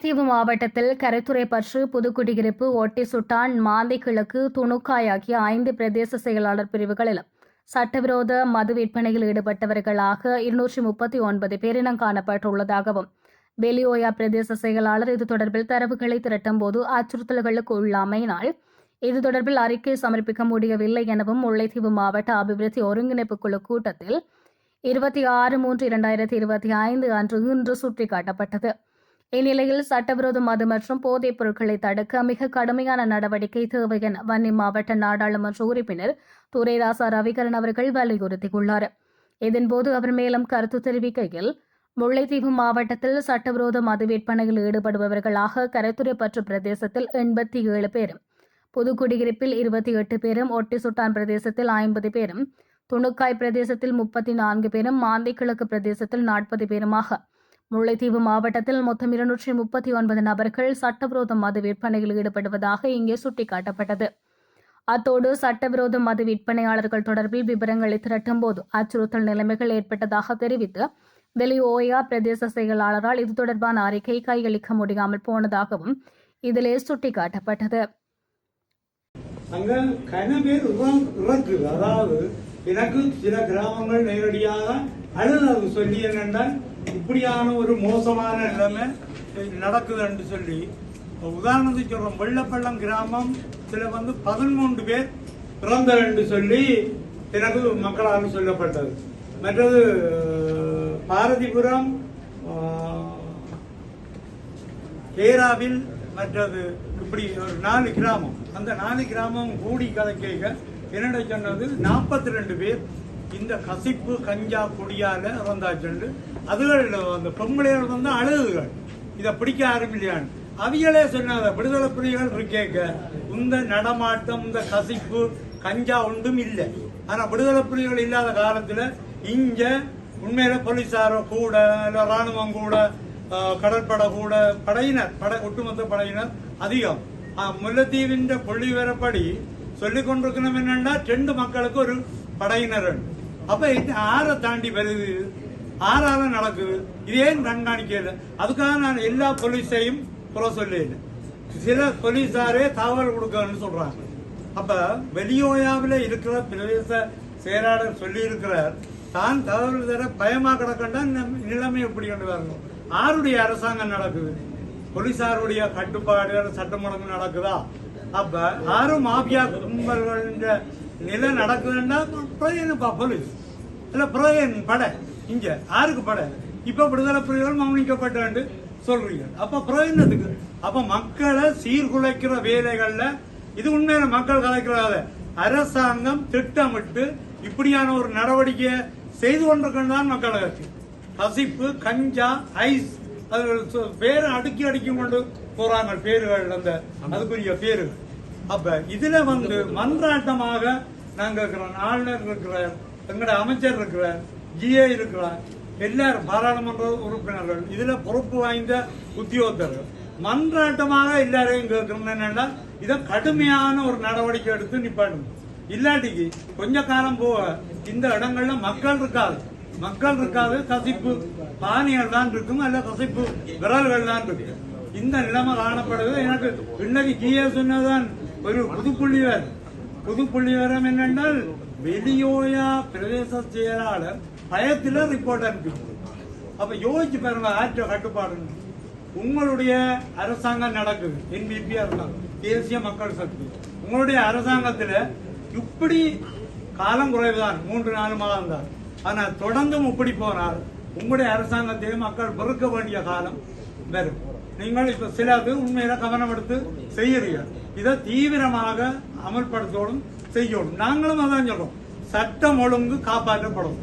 தீவு மாவட்டத்தில் கரைத்துறை பற்று புதுக்குடியிருப்பு ஒட்டி சுட்டான் மாந்தை கிழக்கு துணுக்காய் ஆகிய ஐந்து பிரதேச செயலாளர் பிரிவுகளிலும் சட்டவிரோத மது விற்பனையில் ஈடுபட்டவர்களாக இருநூற்றி முப்பத்தி ஒன்பது பேரினம் காணப்பட்டுள்ளதாகவும் வெளியோயா பிரதேச செயலாளர் இது தொடர்பில் தரவுகளை திரட்டும் போது அச்சுறுத்தல்களுக்கு உள்ளாமையினால் இது தொடர்பில் அறிக்கை சமர்ப்பிக்க முடியவில்லை எனவும் முல்லைத்தீவு மாவட்ட அபிவிருத்தி ஒருங்கிணைப்பு குழு கூட்டத்தில் இருபத்தி ஆறு மூன்று இரண்டாயிரத்தி இருபத்தி ஐந்து அன்று இன்று சுட்டிக்காட்டப்பட்டது. இந்நிலையில் சட்டவிரோத மது மற்றும் போதைப் பொருட்களை தடுக்க மிக கடுமையான நடவடிக்கை தேவை என வன்னி மாவட்ட நாடாளுமன்ற உறுப்பினர் துரைராசா ரவிகரன் அவர்கள் வலியுறுத்தியுள்ளார். இதன்போது அவர் மேலும் கருத்து தெரிவிக்கையில் முல்லைத்தீவு மாவட்டத்தில் சட்டவிரோத மது விற்பனையில் ஈடுபடுபவர்களாக கரைத்துறைப்பற்று பிரதேசத்தில் எண்பத்தி ஏழு பேரும் புதுக்குடியிருப்பில் இருபத்தி எட்டு பேரும் ஒட்டிசுட்டான் பிரதேசத்தில் ஐம்பது பேரும் துணுக்காய் பிரதேசத்தில் முப்பத்தி நான்கு பேரும் மாந்தை கிழக்கு பிரதேசத்தில் நாற்பது பேருமாக முல்லைத்தீவு மாவட்டத்தில் மொத்தம் இருநூற்றி முப்பத்தி ஒன்பது நபர்கள் சட்டவிரோத மது விற்பனையில் ஈடுபடுவதாக இங்கே சுட்டிக்காட்டப்பட்டது. அத்தோடு சட்டவிரோத மது விற்பனையாளர்கள் தொடர்பில் விவரங்களை திரட்டும் போது அச்சுறுத்தல் நிலைமைகள் ஏற்பட்டதாக தெரிவித்து வெளி ஓயா பிரதேச செயலாளரால் இது தொடர்பான அறிக்கை கையளிக்க முடியாமல் போனதாகவும் இதிலே சுட்டிக்காட்டப்பட்டது. அதாவது எனக்கு சில கிராமங்கள் நேரடியாக அழுது சொல்லி என்னென்றால் இப்படியான ஒரு மோசமான நிலைமை நடக்குதுன்னு சொல்லி உதாரணத்துக்கு சொல்றோம் வெள்ளப்பள்ளம் கிராமம் சில வந்து பதிமூன்று பேர் இறந்தது என்று சொல்லி பிறகு மக்களால் சொல்லப்பட்டது. மற்றது பாரதிபுரம் ஏராவில் கேராவில் மற்றது இப்படி ஒரு நாலு கிராமம். அந்த நாலு கிராமம் கூடி கலக்கைக என்னோட சொன்னது நாற்பத்தி ரெண்டு பேர் இந்த கசிப்பு கஞ்சா குடியால வந்தாச்சு அதுகள் அந்த பொம்பளைகள் வந்து அழுகுகள். இதை பிடிக்க ஆரம்பிச்சான் அவிகளே சொன்னாங்க விடுதலை புலிகள் இருக்கேக்க இந்த நடமாட்டம் இந்த கசிப்பு கஞ்சா ஒன்றும் இல்லை. ஆனா விடுதலை புலிகள் இல்லாத காலத்துல இங்க உண்மையில போலீசாரோ கூட இல்ல ராணுவம் கூட கடற்படை கூட படையினர் படை ஒட்டுமொத்த படையினர் அதிகம். ஆஹ், முல்லைத்தீவின் புள்ளி வரப்படி சொல்லிக் கொண்டிருக்கணும் என்னன்னா ரெண்டு மக்களுக்கு ஒரு படையினர் உண்டு. அப்ப இது ஆறை தாண்டி வருது. ஆறால நடக்குது. இது ஏன் கண்காணிக்கல? அதுக்காக நான் எல்லா போலீஸையும் குறை சொல்லல சில போலீஸாரே தகவல் கொடுக்கணும்னு சொல்றாங்க. அப்ப வெளியோயாவில் இருக்கிற பிரதேச செயலாளர் சொல்லி இருக்கிறார் தான் தகவல் தர பயமா கிடக்கண்டா நிலைமை எப்படி கொண்டு வரணும் ஆருடைய அரசாங்கம் நடக்குது. போலீசாருடைய கட்டுப்பாடுகள் சட்டம் நடக்குதா? அப்ப ஆறு மாபியா கும்பல்கள் நிலை நடக்குதுன்னா பிரயோஜனப்பா பொழுது இல்ல பிரயோஜன் படை. இங்க யாருக்கு படை. இப்ப விடுதலை புலிகள் மௌனிக்கப்பட்டு சொல்றீங்க. அப்ப பிரயோஜனத்துக்கு அப்ப மக்களை சீர்குலைக்கிற வேலைகள்ல இது உண்மையில மக்கள் கலைக்கிறாத அரசாங்கம் திட்டமிட்டு இப்படியான ஒரு நடவடிக்கையை செய்து கொண்டிருக்கின்றான் மக்கள் கட்சி கசிப்பு கஞ்சா ஐஸ் அது பேரை அடுக்கி அடுக்கி கொண்டு போறாங்க பேர்கள் அந்த அதுக்குரிய பேர்கள். அப்ப இதுல வந்து மன்றாட்டமாக நாங்க இருக்கிறோம் ஆளுநர் இருக்கிறார் எங்கட அமைச்சர் இருக்கிறார் ஜிஏ இருக்கிறார். எல்லாரும் பாராளுமன்ற உறுப்பினர்கள் இதுல பொறுப்பு வாய்ந்த உத்தியோகத்தர்கள். மன்றாட்டமாக எல்லாரையும் கேட்கணும்னா இதை கடுமையான ஒரு நடவடிக்கை எடுத்து நிப்பாடும் இல்லாட்டிக்கு கொஞ்ச காலம் போக இந்த இடங்கள்ல மக்கள் இருக்காது. மக்கள் இருக்காது கசிப்பு பானிகள் தான் இருக்கும் அல்ல கசிப்பு விரல்கள் தான் இருக்கு இந்த நிலைமை காணப்படுது. எனக்கு இன்னைக்கு ஜிஏ சொன்னதான் ஒரு புது புள்ளிவர் புது புள்ளிவரம் என்னென்றால் வெளியோயா பிரதேச செயலாளர் பயத்தில் ரிப்போர்ட் அனுப்பி அப்ப யோசிச்சு பாருங்க ஆற்ற கட்டுப்பாடு உங்களுடைய அரசாங்கம் நடக்குது என்பிபி அரசாங்கம் தேசிய மக்கள் சக்தி. உங்களுடைய அரசாங்கத்தில் இப்படி காலம் குறைவுதான் மூன்று நாலு மாதம் தான். ஆனால் தொடர்ந்தும் இப்படி போனால் உங்களுடைய அரசாங்கத்தை மக்கள் வெறுக்க வேண்டிய காலம் வரும். நீங்கள் இப்ப சிலது உண்மையில கவனம் எடுத்து இதை தீவிரமாக அமல்படுத்தணும் செய்யணும். நாங்களும் அதான் சொல்றோம். சட்டம் ஒழுங்கு காப்பாற்றப்படும்.